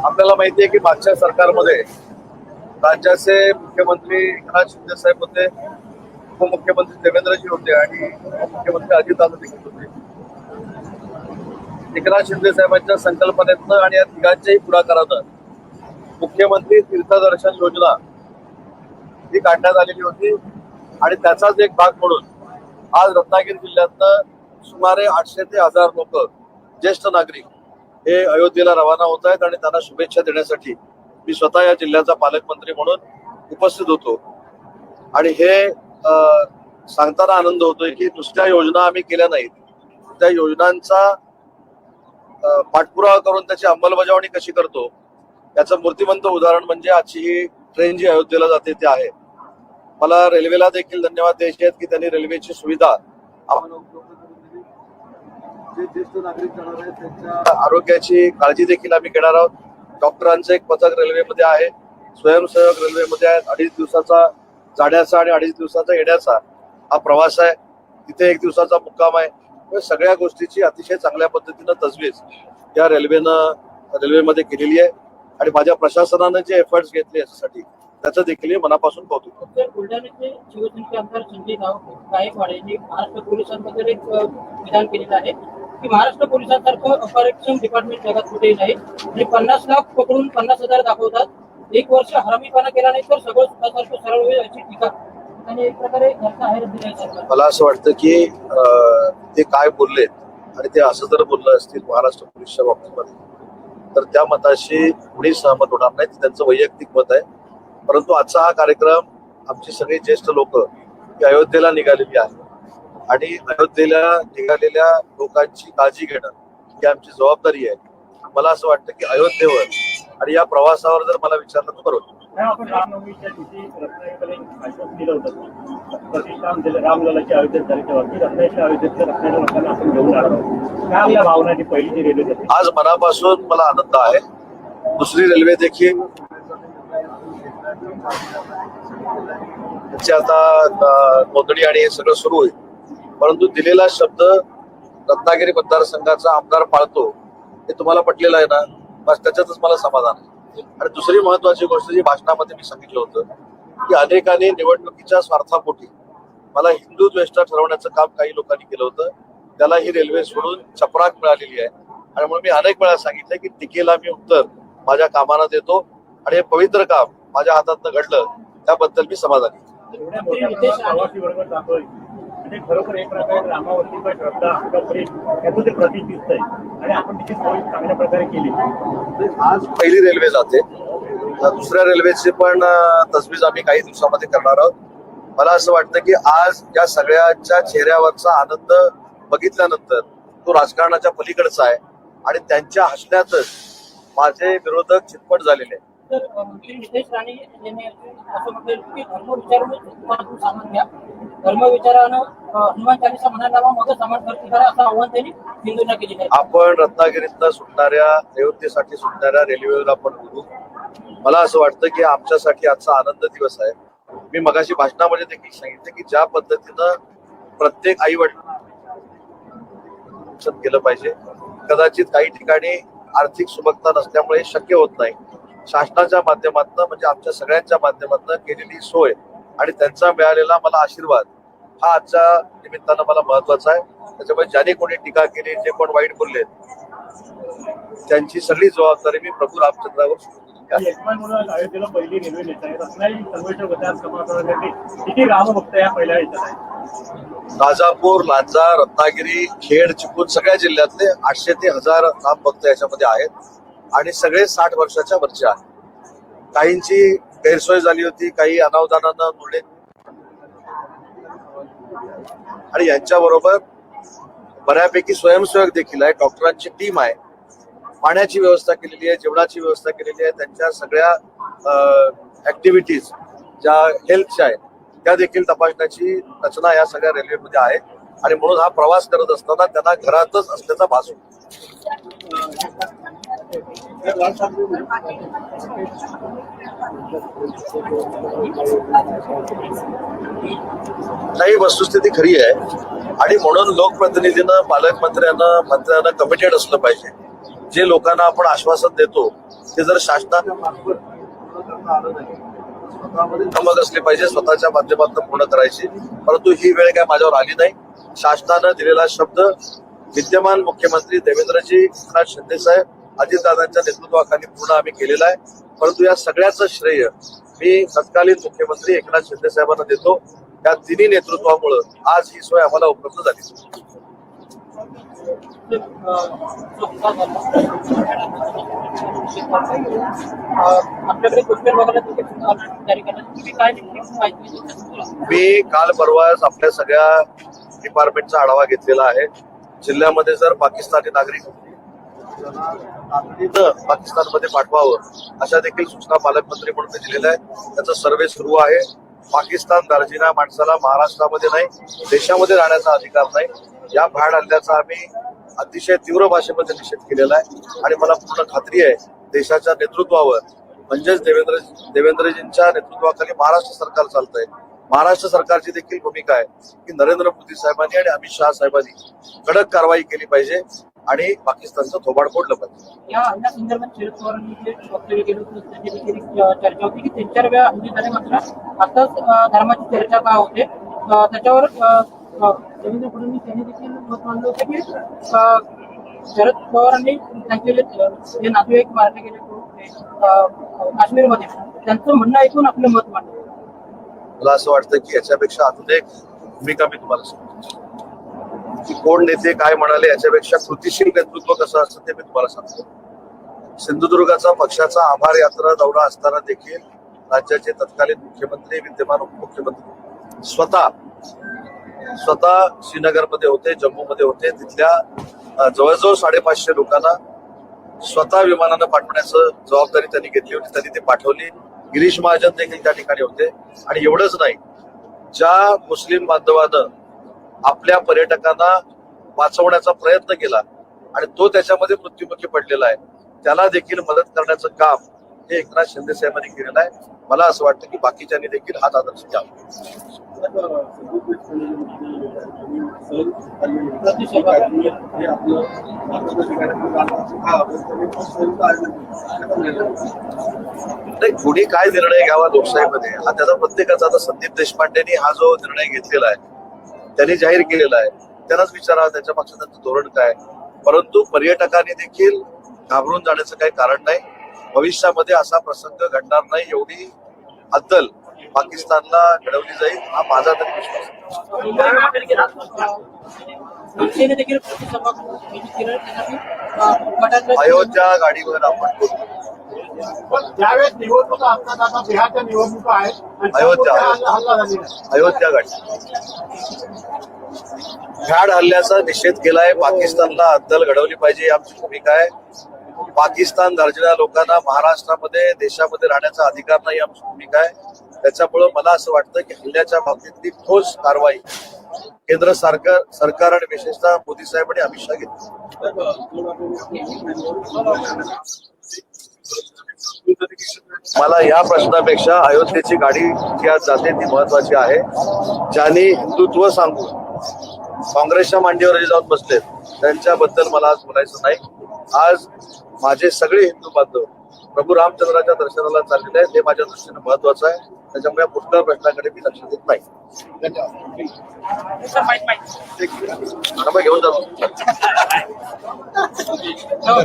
आपल्याला माहिती आहे की मागच्या सरकारमध्ये राज्याचे मुख्यमंत्री एकनाथ शिंदे साहेब होते उपमुख्यमंत्री देवेंद्रजी होते आणि मुख्यमंत्री अजितदादा देखील होते. एकनाथ शिंदे साहेबांच्या संकल्पनेतनं आणि या तिघांच्याही पुढाकारानं मुख्यमंत्री तीर्थदर्शन योजना ही काढण्यात आलेली होती आणि त्याचाच एक भाग म्हणून आज रत्नागिरी जिल्ह्यातनं सुमारे आठशे ते हजार लोक ज्येष्ठ नागरिक हे अयोध्येला रवाना होत आहेत आणि त्यांना शुभेच्छा देण्यासाठी मी स्वतः या जिल्ह्याचा पालकमंत्री म्हणून उपस्थित होतो. आणि हे सांगताना आनंद होतोय की नुसत्या योजना आम्ही केल्या नाहीत. त्या योजनांचा पाठपुरावा करून त्याची अंमलबजावणी कशी करतो याचं मूर्तिमंत उदाहरण म्हणजे आजची ही ट्रेन जी अयोध्येला जाते ते आहे. मला रेल्वेला देखील धन्यवाद द्यायचे आहेत की त्यांनी रेल्वेची सुविधा आरोग्याची काळजी देखील आम्ही घेणार आहोत. डॉक्टरांचं एक पथक रेल्वेमध्ये आहे. स्वयंसेवक रेल्वेमध्ये आहेत. अडीच दिवसाचा जाण्याचा आणि अडीच दिवसाचा येण्याचा हा प्रवास आहे. तिथे एक दिवसाचा मुक्काम आहे. सगळ्या गोष्टीची अतिशय चांगल्या पद्धतीनं तजवीज या रेल्वेनं रेल्वेमध्ये केलेली आहे. आणि माझ्या प्रशासनानं जे एफर्ट्स घेतले याच्यासाठी त्याचं देखील मनापासून कौतुक. बुलढाण्याचे शिवसेनेचे आमदार संजय गायकवाड यांनी महाराष्ट्र पोलिसांबद्दल एक विधान केलेलं आहे की महाराष्ट्र पोलिसांसारखं अपारक्षम डिपार्टमेंट जगात कुठेही नाही. आणि पन्नास लाख पकडून पन्नास हजार दाखवतात. एक वर्ष हरामीपणा केला नाही तर सगळं सुखासारखं सरळ होईल अशी टीका. आणि एक प्रकारे मला असं वाटतं की ते काय बोललेत आणि ते असं जर बोललं असतील महाराष्ट्र पोलीसच्या बाबतीमध्ये तर त्या मताशी कुणी सहमत होणार नाही. ते त्यांचं वैयक्तिक मत आहे. परंतु आजचा हा कार्यक्रम आमची सगळी ज्येष्ठ लोक ही अयोध्येला निघालेली आहे आणि अयोध्येला निघालेल्या लोकांची काळजी घेणं ही आमची जबाबदारी आहे. मला असं वाटतं की अयोध्येवर आणि या प्रवासावर जर मला विचारलं तर बरोबर. आज मनापासून मला आनंद आहे. दुसरी रेल्वे देखील त्याची आता नोंदणी आणि हे सगळं सुरू होईल. परंतु दिलेला शब्द रत्नागिरी मतदारसंघाचा आमदार पाळतो हे तुम्हाला पटलेलं आहे ना? बस त्याच्यातच मला समाधान आहे. आणि दुसरी महत्वाची गोष्ट जी भाषणामध्ये मी सांगितलं होतं की अनेकांनी निवडणुकीच्या स्वार्थापोटी मला हिंदू द्वेष्टा ठरवण्याचं काम काही लोकांनी केलं होतं. त्याला ही रेल्वे सोडून चपराक मिळालेली आहे. आणि म्हणून मी अनेक वेळा सांगितलं की टीकेला मी उत्तर माझ्या कामाला देतो. आणि हे पवित्र काम माझ्या हातात घडलं त्याबद्दल मी समाधानी. खरोखर एक प्रकारे रामावरती पण श्रद्धा याचं ते प्रतीक आणि आपण तिची सोय चांगल्या प्रकारे केली आज पहिली रेल्वे जाते. दुसऱ्या रेल्वेचे पण तजवीज आम्ही काही दिवसामध्ये करणार आहोत. मला असं वाटतं की आज या सगळ्याच्या चेहऱ्यावरचा आनंद बघितल्यानंतर तो राजकारणाच्या पलीकडचा आहे. आणि त्यांच्या हसण्यातच माझे विरोधक चितपट झालेले नितेश राणे यांनी असं की धर्म सामान घ्या. धर्म विचारानं हनुमान चालीसा म्हणायला लावा मग सामान खर्च करा असं आव्हान त्यांनी हिंदूंना केलेलं आपण रत्नागिरीतनं सुटणाऱ्या अयोध्येसाठी सुटणाऱ्या रेल्वेवर आपण बोलू. मला असं वाटतं की आमच्यासाठी आजचा आनंद दिवस आहे. मी मगाशी भाषणामध्ये देखील सांगितलं की ज्या पद्धतीनं प्रत्येक आई वडील केलं पाहिजे. कदाचित काही ठिकाणी आर्थिक सुबकता नसल्यामुळे शक्य होत नाही. शासनाच्या माध्यमातून म्हणजे आमच्या सगळ्यांच्या माध्यमातून केलेली सोय आणि त्यांचा मिळालेला मला आशीर्वाद हा आजच्या निमित्तानं मला महत्त्वाचा आहे. त्याच्यामुळे ज्याने कोणी टीका केली जे कोण वाईट बोलले त्यांची सगळी जबाबदारी मी प्रभू रामचंद्रावर राजापूर लांजा रत्नागिरी खेड चिपळूण सगळ्या जिल्ह्यातले आठशे ते हजार राम भक्त याच्यामध्ये आहेत. आणि सगळे साठ वर्षाच्या वरचे आहेत. काहींची गैरसोय झाली होती काही अनावधानानं मुले. आणि यांच्या बरोबर बऱ्यापैकी स्वयंसेवक देखील आहे डॉक्टरांची टीम आहे. पाण्याची व्यवस्था केलेली आहे जेवणाची व्यवस्था केलेली आहे त्यांच्या सगळ्या ऍक्टिव्हिटीज ज्या हेल्थच्या आहेत त्या देखील तपासण्याची रचना या सगळ्या रेल्वेमध्ये आहे. आणि म्हणून हा प्रवास करत असताना त्यांना घरातच असल्याचा भास होतो. नाही वस्तुस्थिती खरी आहे. आणि म्हणून लोकप्रतिनिधीनं पालकमंत्र्यांना मंत्र्यांना कमिटेड असलं पाहिजे. जे लोकांना आपण आश्वासन देतो ते जर शासनाच्या मार्फत असले असली पाहिजे स्वतःच्या माध्यमातून पूर्ण करायची. परंतु ही वेळ काय माझ्यावर आली नाही. शासनानं दिलेला शब्द विद्यमान मुख्यमंत्री देवेंद्रजी एकनाथ शिंदे साहेब अजितदादांच्या नेतृत्वाखाली पूर्ण आम्ही केलेला आहे. परंतु या सगळ्याचं श्रेय मी तत्कालीन मुख्यमंत्री एकनाथ शिंदे साहेबांना देतो. या तिन्ही नेतृत्वामुळं आज ही सोय आम्हाला उपलब्ध झाली. मी काल परवाच आपल्या सगळ्या डिपार्टमेंटचा आढावा घेतलेला आहे. जिल्ह्यामध्ये जर पाकिस्तानी नागरिक तातडीनं पाकिस्तानमध्ये पाठवावं अशा देखील सूचना पालकमंत्री म्हणून मी दिलेल्या आहेत. त्याचा सर्वे सुरू आहे. पाकिस्तान दार्जिना माणसाला महाराष्ट्रामध्ये नाही देशामध्ये राहण्याचा अधिकार नाही. या भ्याड हल्ल्याचा आम्ही अतिशय तीव्र भाषेमध्ये निषेध केलेला आहे. आणि मला पूर्ण खात्री आहे देशाच्या नेतृत्वावर म्हणजेच देवेंद्र देवेंद्रजींच्या नेतृत्वाखाली महाराष्ट्र सरकार चालतंय. महाराष्ट्र सरकारची देखील भूमिका आहे की नरेंद्र मोदी साहेबांनी आणि अमित शहा साहेबांनी कडक कारवाई केली पाहिजे. आणि पाकिस्तानचं थोबाड फोडलं पाहिजे या संदर्भात शरद पवारांनी जे वक्तव्य केलं होतं चर्चा होती की तीन चार वेळा झाले मात्र आताच धर्माची चर्चा का होते? त्याच्यावर देवेंद्र फडणवीस यांनी देखील मत मांडलं होतं की शरद पवारांनी त्यांचे जे नातेवाईक मारले गेले काश्मीरमध्ये त्यांचं म्हणणं ऐकून आपलं मत मांडलं. मला असं वाटतं की याच्यापेक्षा अजून एक भूमिका मी तुम्हाला सांगतो. की कोण नेते काय म्हणाले याच्यापेक्षा कृतीशील नेतृत्व कसं असतं ते मी तुम्हाला सांगतो. सिंधुदुर्गाचा पक्षाचा आभार यात्रा दौरा असताना देखील राज्याचे तत्कालीन मुख्यमंत्री विद्यमान उपमुख्यमंत्री स्वतः स्वतः श्रीनगरमध्ये होते जम्मूमध्ये होते. तिथल्या जवळजवळ साडेपाचशे लोकांना स्वतः विमानानं पाठवण्याचं जबाबदारी त्यांनी घेतली होती. त्यांनी ते पाठवली. गिरीश महाजन देखील त्या ठिकाणी होते. आणि एवढंच नाही ज्या मुस्लिम बांधवानं आपल्या पर्यटकांना वाचवण्याचा प्रयत्न केला आणि तो त्याच्यामध्ये मृत्युमुखी पडलेला आहे. त्याला देखील मदत करण्याचं काम हे एकनाथ शिंदे साहेबांनी केलेलं आहे. मला असं वाटतं की बाकीच्यांनी देखील हात आदर्श नाही कुणी काय निर्णय घ्यावा लोकशाहीमध्ये हा त्याचा प्रत्येकाचा. आता संदीप देशपांडेनी हा जो निर्णय घेतलेला आहे त्यांनी जाहीर केलेला आहे. त्यांनाच विचारा त्याच्या मागचं त्यांचं धोरण काय परंतु पर्यटकांनी देखील घाबरून जाण्याचं काही कारण नाही. भविष्यामध्ये असा प्रसंग घडणार नाही एवढी अद्दल पाकिस्तानला घडवली जाईल हा माझा तरी विश्वास अयोध्या गाडीवर आपण पण ज्यावेळेस निवडणुका असतात आता बिहारच्या निवडणुका आहेत अयोध्या. हल्ला झालेला. अयोध्या गाडी भ्याड हल्ल्याचा निषेध केलाय. पाकिस्तानला अद्दल घडवली पाहिजे ही आमची भूमिका आहे. पाकिस्तान दर्जना लोकांना महाराष्ट्रामध्ये देशामध्ये राहण्याचा अधिकार नाही आमची भूमिका आहे. त्याच्यामुळं मला असं वाटतं की हल्ल्याच्या बाबतीतली ठोस कारवाई केंद्र सरकार सरकार आणि विशेषतः मोदी साहेब आणि अमित शहा घेतली. मला या प्रश्नापेक्षा अयोध्येची गाडी जी आज जाते ती महत्वाची आहे. ज्याने हिंदुत्व सांगून काँग्रेसच्या मांडीवर जे जाऊन बसलेत त्यांच्याबद्दल मला आज बोलायचं नाही. आज माझे सगळे हिंदू बांधव प्रभू रामचंद्राच्या दर्शनाला चाललेले आहेत. हे माझ्या दृष्टीने महत्वाचं आहे. त्याच्यामुळे या पुष्कळ प्रश्नाकडे मी लक्ष देत नाही. घेऊन जातो हो.